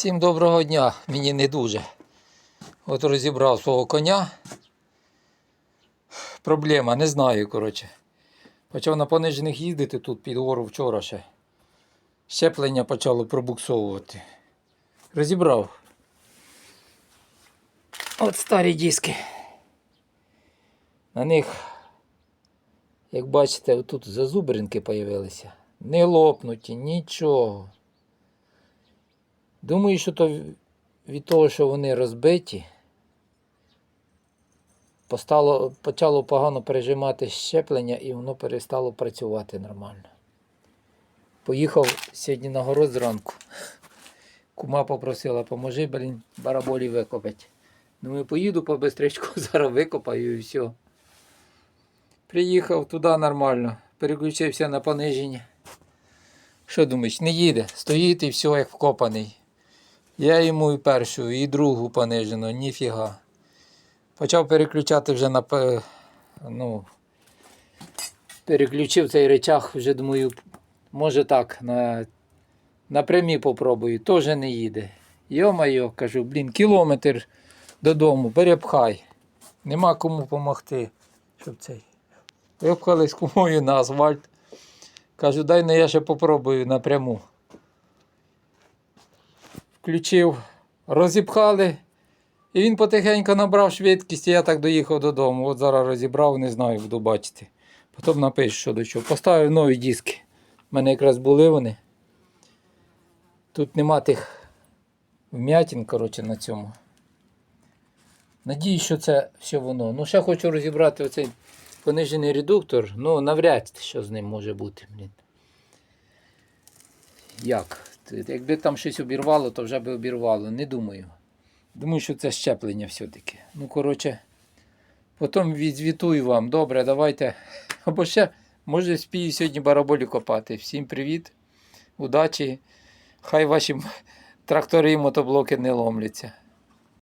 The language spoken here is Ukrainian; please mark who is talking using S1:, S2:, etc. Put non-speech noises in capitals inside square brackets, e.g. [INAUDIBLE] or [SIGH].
S1: Всім доброго дня, мені не дуже. От розібрав свого коня. Проблема, не знаю, коротше. Почав на понижених їздити тут під гору вчора ще. Щеплення почало пробуксовувати. Розібрав. От старі диски. На них, як бачите, тут зазубринки появилися. Не лопнуті, нічого. Думаю, що то від того, що вони розбиті, постало, почало погано пережимати щеплення і воно перестало працювати нормально. Поїхав сьогодні на город зранку. Кума попросила, поможи, блін, бараболі викопати. Думаю, поїду по [LAUGHS] зараз викопаю і все. Приїхав туди нормально, переключився на пониження. Що думаєш, не їде, стоїть і все як вкопаний. Я йому і першу, і другу понижено, ніфіга. Почав переключати вже на ну, переключив цей речах, вже думаю, може так, на, на прямі попробую, теж не їде. Йо-майо, кажу, блін, кілометр додому, перепхай. Нема кому допомогти, щоб цей. Випхали з кумою на асфальт. Кажу, дай на я ще попробую напряму включив, розіпхали. І він потихеньку набрав швидкість, і я так доїхав додому. От зараз розібрав, не знаю, буду бачити. Потім напишу, що до чого. Поставив нові диски. У мене якраз були вони. Тут нема тих вмятин, коротше, на цьому. Надіюсь, що це все воно. Ну, ще хочу розібрати оцей понижений редуктор. Ну, навряд що з ним може бути. Блін. Як? Якби там щось обірвало, то вже би обірвало. Не думаю. Думаю, що це щеплення все-таки. Ну, коротше, потім відзвітую вам. Добре, давайте. [LAUGHS] Або ще, може, спію сьогодні бараболі копати. Всім привіт, удачі. Хай ваші трактори і мотоблоки не ломляться.